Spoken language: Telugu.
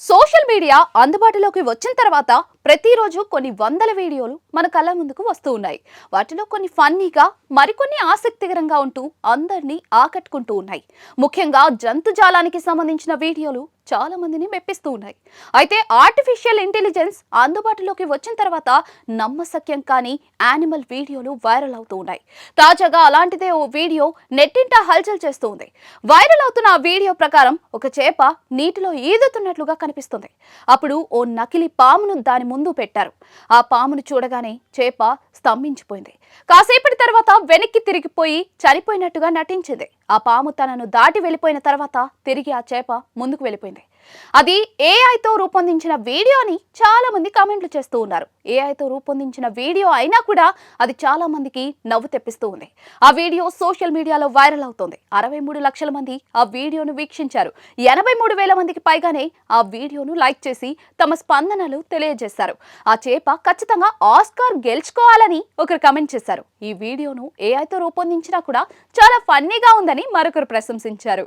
సోషల్ మీడియా అందుబాటులోకి వచ్చిన తర్వాత ప్రతిరోజు కొన్ని వందల వీడియోలు మన కళ్ళ ముందుకు వస్తూ ఉన్నాయి. వాటిలో కొన్ని ఫన్నీగా మరికొన్ని ఆసక్తికరంగా ఉంటూ అందరినీ ఆకట్టుకుంటూ ఉన్నాయి. ముఖ్యంగా జంతుజాలానికి సంబంధించిన వీడియోలు చాలా మందిని మెప్పిస్తూ ఉన్నాయి. అయితే ఆర్టిఫిషియల్ ఇంటెలిజెన్స్ అందుబాటులోకి వచ్చిన తర్వాత నమ్మసక్యం కాని యానిమల్ వీడియోలు వైరల్ అవుతూ ఉన్నాయి. తాజాగా అలాంటిదే ఓ వీడియో నెట్టింట హల్చల్ చేస్తూ ఉంది. వైరల్ అవుతున్న ఆ వీడియో ప్రకారం ఒక చేప నీటిలో ఈదుతున్నట్లుగా కనిపిస్తుంది. అప్పుడు ఓ నకిలీ పామును దాని ముందు పెట్టారు. ఆ పామును చూడగానే చేప స్తంభించిపోయింది. కాసేపటి తర్వాత వెనక్కి తిరిగిపోయి చనిపోయినట్టుగా నటించింది. ఆ పాము తనను దాటి వెళ్ళిపోయిన తర్వాత తిరిగి ఆ చేప ముందుకు వెళ్ళిపోయింది. అది ఏఐతో రూపొందించిన వీడియో అని చాలా మంది కామెంట్లు చేస్తూ ఉన్నారు. ఏఐతో రూపొందించిన వీడియో అయినా కూడా అది చాలా మందికి నవ్వు తెప్పిస్తూ ఉంది. ఆ వీడియో సోషల్ మీడియాలో వైరల్ అవుతోంది. అరవై మూడు లక్షల మంది ఆ వీడియోను వీక్షించారు. ఎనభై మూడు వేల మందికి పైగానే ఆ వీడియోను లైక్ చేసి తమ స్పందనలు తెలియజేశారు. ఆ చేప ఖచ్చితంగా ఆస్కార్ గెలుచుకోవాలని ఒకరు కమెంట్ చేశారు. ఈ వీడియోను ఏఐతో రూపొందించినా కూడా చాలా ఫన్నీగా ఉందని మరొకరు ప్రశంసించారు.